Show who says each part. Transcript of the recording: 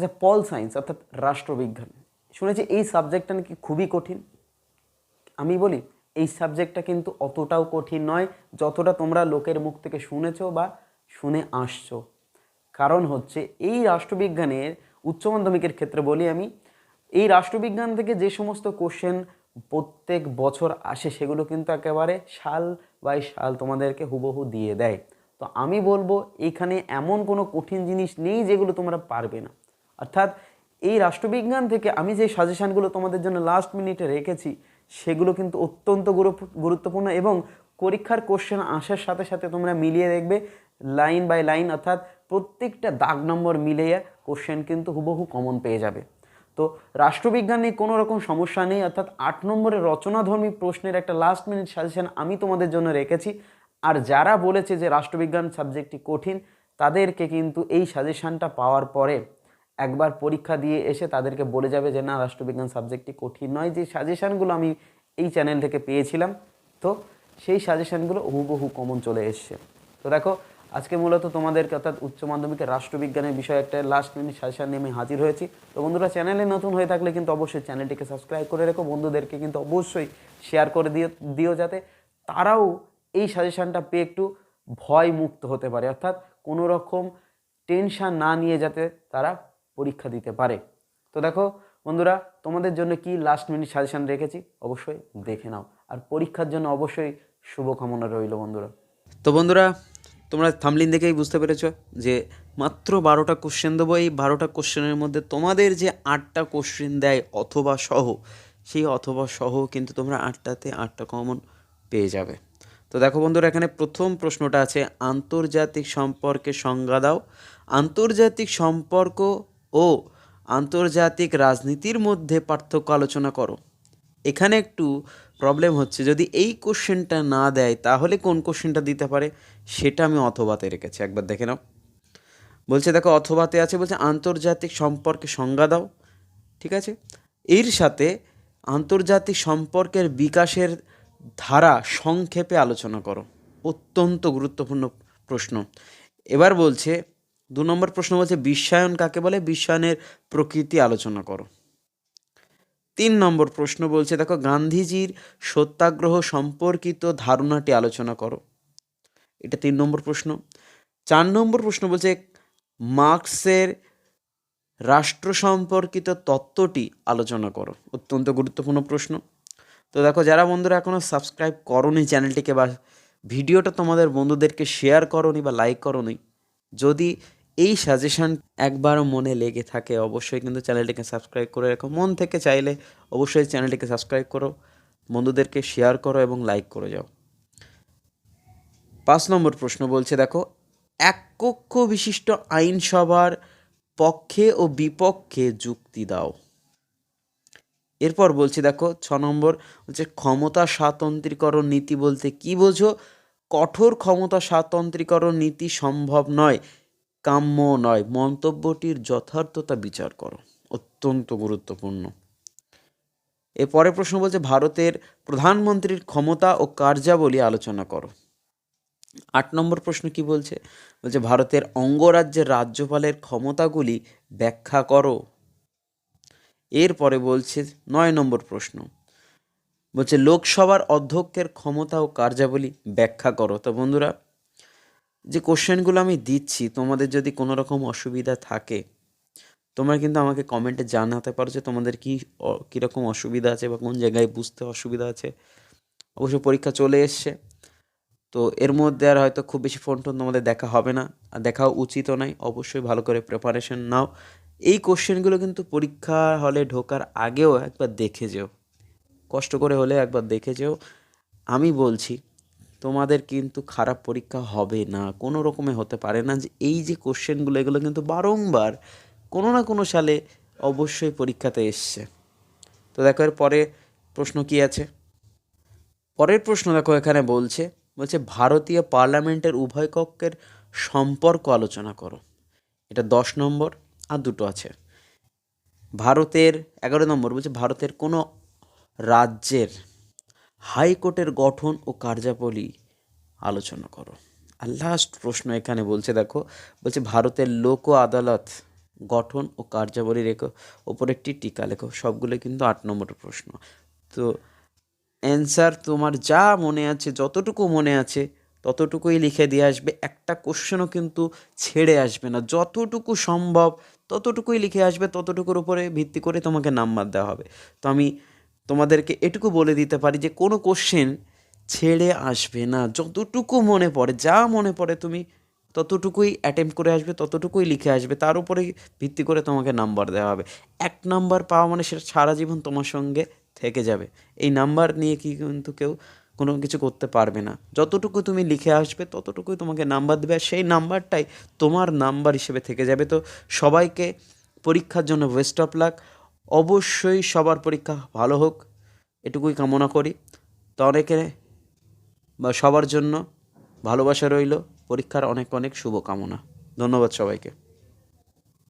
Speaker 1: আচ্ছা pol science অর্থাৎ রাষ্ট্রবিজ্ঞান। শুনেছি এই সাবজেক্টটা নাকি খুবই কঠিন। আমি বলি, এই সাবজেক্টটা কিন্তু অতটাও কঠিন নয়, যতটা তোমরা লোকের মুখ থেকে শুনেছো বা শুনে আসছো। কারণ হচ্ছে, এই রাষ্ট্রবিজ্ঞানের উচ্চ মাধ্যমিকের ক্ষেত্রে বলি আমি, এই রাষ্ট্রবিজ্ঞান থেকে যে সমস্ত কোশ্চেন প্রত্যেক বছর আসে, সেগুলো কিন্তু একেবারে সাল বাই সাল তোমাদেরকে হুবহু দিয়ে দেয়। তো আমি বলব, এখানে এমন কোনো কঠিন জিনিস নেই যেগুলো তোমরা পারবে না। অর্থাৎ এই রাষ্ট্রবিজ্ঞান থেকে আমি যে সাজেশানগুলো তোমাদের জন্য লাস্ট মিনিটে রেখেছি, সেগুলো কিন্তু অত্যন্ত গুরুত্বপূর্ণ এবং পরীক্ষার কোশ্চেন আসার সাথে সাথে তোমরা মিলিয়ে দেখবে লাইন বাই লাইন অর্থাৎ প্রত্যেকটা দাগ নম্বর মিলিয়ে কোশ্চেন কিন্তু হুবহু কমন পেয়ে যাবে। তো রাষ্ট্রবিজ্ঞান নিয়ে কোনো রকম সমস্যা নেই, অর্থাৎ আট নম্বরের রচনাধর্মী প্রশ্নের একটা লাস্ট মিনিট সাজেশন আমি তোমাদের জন্য রেখেছি। আর যারা বলেছে যে রাষ্ট্রবিজ্ঞান সাবজেক্টটি কঠিন, তাদেরকে কিন্তু এই সাজেশানটা পাওয়ার পরে একবার পরীক্ষা দিয়ে এসে তাদেরকে বলে যাবে যে, না, রাষ্ট্রবিজ্ঞান সাবজেক্টটি কঠিন নয়। যে সাজেশানগুলো আমি এই চ্যানেল থেকে পেয়েছিলাম, তো সেই সাজেশানগুলো হুবহু কমন চলে এসছে। তো দেখো, আজকে মূলত তোমাদেরকে অর্থাৎ উচ্চ মাধ্যমিকের রাষ্ট্রবিজ্ঞানের বিষয়ে একটা লাস্ট মিনিট সাজেশান নিয়ে আমি হাজির হয়েছি। তো বন্ধুরা, চ্যানেলে নতুন হয়ে থাকলে কিন্তু অবশ্যই চ্যানেলটিকে সাবস্ক্রাইব করে রেখো। বন্ধুদেরকে কিন্তু অবশ্যই শেয়ার করে দিও দিও যাতে তারাও এই সাজেশানটা পেয়ে একটু ভয় মুক্ত হতে পারে। অর্থাৎ কোনো রকম টেনশন না নিয়ে যাতে তারা পরীক্ষা দিতে পারে। তো দেখো বন্ধুরা, তোমাদের জন্য কি লাস্ট মিনিট সাজেশন রেখেছি? অবশ্যই দেখে নাও। আর পরীক্ষার জন্য অবশ্যই শুভকামনা রইল বন্ধুরা। তো বন্ধুরা, তোমরা থামলিন দেখেই বুঝতে পেরেছ যে মাত্র বারোটা কোশ্চেন দেবো। এই বারোটা কোশ্চেনের মধ্যে তোমাদের যে আটটা কোশ্চেন দেয় অথবা সহ, সেই অথবা সহ কিন্তু তোমরা আটটাতে আটটা কমন পেয়ে যাবে। তো দেখো বন্ধুরা, এখানে প্রথম প্রশ্নটা আছে, আন্তর্জাতিক সম্পর্কে সংজ্ঞা দাও। আন্তর্জাতিক সম্পর্ক ও আন্তর্জাতিক রাজনীতির মধ্যে পার্থক্য আলোচনা করো। এখানে একটু প্রবলেম হচ্ছে, যদি এই কোশ্চেনটা না দেয়, তাহলে কোন কোশ্চেনটা দিতে পারে? সেটা আমি অথবাতে রেখেছি, একবার দেখে নাও। বলছে, দেখো, অথবাতে আছে, বলছে, আন্তর্জাতিক সম্পর্কে সংজ্ঞা দাও, ঠিক আছে? এর সাথে আন্তর্জাতিক সম্পর্কের বিকাশের ধারা সংক্ষেপে আলোচনা করো। অত্যন্ত গুরুত্বপূর্ণ প্রশ্ন। এবার বলছে দু নম্বর প্রশ্ন বলছে, বিশ্বায়ন কাকে বলে? বিশ্বায়নের প্রকৃতি আলোচনা করো। তিন নম্বর প্রশ্ন বলছে, দেখো, গান্ধীজির সত্যাগ্রহ সম্পর্কিত ধারণাটি আলোচনা করো। এটা তিন নম্বর প্রশ্ন। চার নম্বর প্রশ্ন বলছে, মার্কসের রাষ্ট্র সম্পর্কিত তত্ত্বটি আলোচনা করো। অত্যন্ত গুরুত্বপূর্ণ প্রশ্ন। তো দেখো, যারা বন্ধুরা এখনও সাবস্ক্রাইব করনি চ্যানেলটিকে বা ভিডিওটা তোমাদের বন্ধুদেরকে শেয়ার করনি বা লাইক করনি, যদি এই সাজেশন একবারও মনে লেগে থাকে অবশ্যই, কিন্তু চ্যানেলটিকে সাবস্ক্রাইব করে রাখো। মন থেকে চাইলে অবশ্যই চ্যানেলটিকে সাবস্ক্রাইব করো, বন্ধুদেরকে শেয়ার করো এবং লাইক করে যাও। পাঁচ নম্বর প্রশ্ন বলছে, দেখো, এক কক্ষ বিশিষ্ট আইনসভার পক্ষে ও বিপক্ষে যুক্তি দাও। এরপর বলছি, দেখো, ছ নম্বর হচ্ছে, ক্ষমতা স্বাতন্ত্রীকরণ নীতি বলতে কি বোঝো? কঠোর ক্ষমতা স্বাতন্ত্রীকরণ নীতি সম্ভব নয়। কাম্য নয়, মন্তব্যটির যথার্থতা বিচার করো। অত্যন্ত গুরুত্বপূর্ণ। এরপরে প্রশ্ন বলছে, ভারতের প্রধানমন্ত্রীর ক্ষমতা ও কার্যাবলী আলোচনা করো। আট নম্বর প্রশ্ন কি বলছে? বলছে, ভারতের অঙ্গরাজ্যের রাজ্যপালের ক্ষমতাগুলি ব্যাখ্যা করো। এরপরে বলছে, নয় নম্বর প্রশ্ন, বলছে, লোকসভার অধ্যক্ষের ক্ষমতা ও কার্যাবলী ব্যাখ্যা করো। তো বন্ধুরা যে কোশ্চেনগুলো আমি দিচ্ছি, তোমাদের যদি কোনো রকম অসুবিধা থাকে, তোমরা কিন্তু আমাকে কমেন্টে জানাতে পারো যে তোমাদের কী কীরকম অসুবিধা আছে বা কোন জায়গায় বুঝতে অসুবিধা আছে। অবশ্য পরীক্ষা চলে এসছে। তো এর মধ্যে আর হয়তো খুব বেশি ফোন টোন তোমাদের দেখা হবে না, আর দেখাও উচিতও নয়। অবশ্যই ভালো করে প্রিপারেশন নাও। এই কোশ্চেনগুলো কিন্তু পরীক্ষা হলে ঢোকার আগেও একবার দেখে যেও। কষ্ট করে হলে একবার দেখে যেও। আমি বলছি তোমাদের কিন্তু খারাপ পরীক্ষা হবে না। কোনো রকমে হতে পারে না যে এই যে কোশ্চেনগুলো এগুলো কিন্তু বারংবার কোনো না কোনো সালে অবশ্যই পরীক্ষাতে এসছে। তো দেখো এর পরে প্রশ্ন কি আছে? পরের প্রশ্ন দেখো এখানে বলছে বলছে ভারতীয় পার্লামেন্টের উভয় কক্ষের সম্পর্ক আলোচনা করো। এটা দশ নম্বর আর দুটো আছে। ভারতের, এগারো নম্বর, বলছে ভারতের কোনো রাজ্যের হাইকোর্টের গঠন ও কার্যাবলী আলোচনা করো। আর লাস্ট প্রশ্ন এখানে বলছে, দেখো, বলছে, ভারতের লোক আদালত
Speaker 2: গঠন ও কার্যাবলী রেখো, ওপর একটি টিকা লেখো। সবগুলো কিন্তু আট নম্বরের প্রশ্ন। তো অ্যান্সার তোমার যা মনে আছে, যতটুকু মনে আছে, ততটুকুই লিখে দিয়ে আসবে। একটা কোশ্চেনও কিন্তু ছেড়ে আসবে না। যতটুকু সম্ভব ততটুকুই লিখে আসবে, ততটুকুর উপরে ভিত্তি করে তোমাকে নাম্বার দেওয়া হবে। তো আমি তোমাদেরকে এটুকু বলে দিতে পারি যে কোনো কোশ্চেন ছেড়ে আসবে না। যতটুকু মনে পড়ে, যা মনে পড়ে তুমি ততটুকুই অ্যাটেম্প করে আসবে, ততটুকুই লিখে আসবে। তার উপরেই ভিত্তি করে তোমাকে নাম্বার দেওয়া হবে। এক নাম্বার পাওয়া মানে সেটা সারা জীবন তোমার সঙ্গে থেকে যাবে। এই নাম্বার নিয়ে কি কিন্তু কেউ কোনো কিছু করতে পারবে না। যতটুকু তুমি লিখে আসবে, ততটুকুই তোমাকে নাম্বার দেবে। আর সেই নাম্বারটাই তোমার নাম্বার হিসেবে থেকে যাবে। তো সবাইকে পরীক্ষার জন্য ওয়েস্ট অফ লাক অবশ্যই সবার পরীক্ষা ভালো হোক, এটুকুই কামনা করি। তো অনেকে বা সবার জন্য ভালোবাসা রইল, পরীক্ষার অনেক অনেক শুভকামনা। ধন্যবাদ সবাইকে।